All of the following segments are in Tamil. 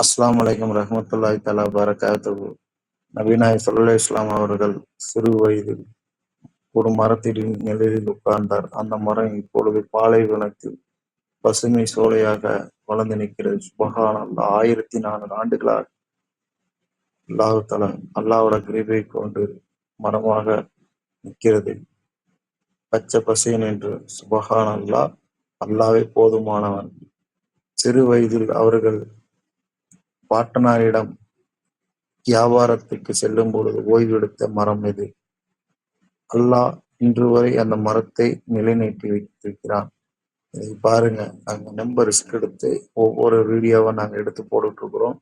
அஸ்ஸலாமு அலைக்கும் ரஹமத்துல்லாய் தலா பரகாத்துஹு நபிநாயகம் ஸல்லல்லாஹு இஸ்லாம் அவர்கள் சிறு வயதில் ஒரு மரத்தின் நிழலில் உட்கார்ந்தார். அந்த மரம் இப்பொழுது பாலைவனத்தில் பசுமை சோலையாக வளர்ந்து நிற்கிறது. சுபஹான் அல்லா ஆயிரத்தி நானூறு ஆண்டுகளாக அல்லாஹு தலா அல்லாவோட கிருபை கொண்டு மரமாக நிற்கிறது. பச்சை பசேன் என்று சுபஹான் அல்லாஹ் அல்லாவே போதுமானவன். சிறு வயதில் அவர்கள் பாட்டனாரிடம் வியாபாரத்துக்கு செல்லும் பொழுது ஓய்வெடுத்த மரம் இது அல்லாஹ் இன்று வரை அந்த மரத்தை நிலைநீட்டி வைத்திருக்கிறான். இதை பாருங்க. நாங்கள் ரொம்ப ரிஸ்க் எடுத்து ஒவ்வொரு வீடியோவை நாங்கள் எடுத்து போட்டுட்டு இருக்கிறோம்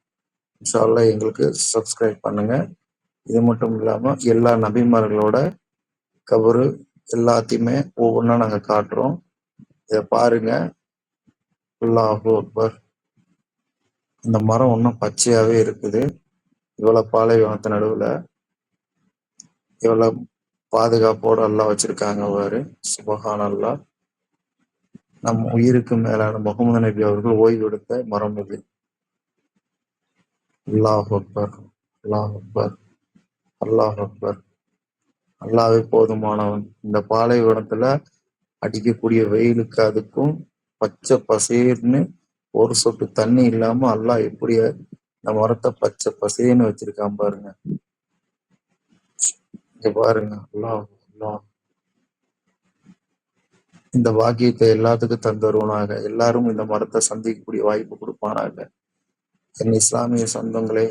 எங்களுக்கு சப்ஸ்கிரைப் பண்ணுங்க. இது மட்டும் இல்லாமல் எல்லா நபிமார்களோட கபரு எல்லாத்தையுமே ஒவ்வொன்றா நாங்கள் காட்டுறோம். இதை பாருங்க. அல்லாஹூ அக்பர். இந்த மரம் இன்னும் பச்சையாவே இருக்குது. இவ்வளவு பாலைவனத்து நடுவுல இவ்வளவு பாதுகாப்போட எல்லாம் வச்சிருக்காங்க அவரு சுபகான் அல்லாஹ் நம் உயிருக்கு மேலான முகமது நபி அவர்கள் ஓய்வு எடுத்த மரம் இது. அல்லாஹ் அக்பர் அல்லாஹ் அக்பர் அல்லாஹ் அக்பர். அல்லாவே போதுமானவன். இந்த பாலைவனத்துல அடிக்கக்கூடிய வெயிலுக்கு அதுக்கும் பச்சை பசேர்னு ஒரு சொட்டு தண்ணி இல்லாம அல்லாஹ் எப்படி இந்த மரத்தை பச்சை பசேன்னு வச்சிருக்கான் பாருங்க. இங்க பாருங்க அல்லாஹ் அல்லாஹ். இந்த வாக்கியத்தை எல்லாத்துக்கும் தந்தருவனாக. எல்லாரும் இந்த மரத்தை சந்திக்கக்கூடிய வாய்ப்பு கொடுப்பானாக. என் இஸ்லாமிய சொந்தங்களே.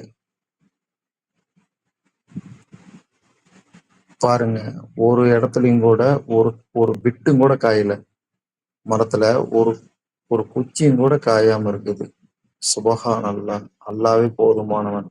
பாருங்க ஒரு இடத்துலயும் கூட ஒரு ஒரு பிட்டும் கூட காயல. மரத்துல ஒரு ஒரு குச்சியும் கூட காயாம இருக்குது. சுபஹான் அல்லா அல்லாவே போதுமானவன்.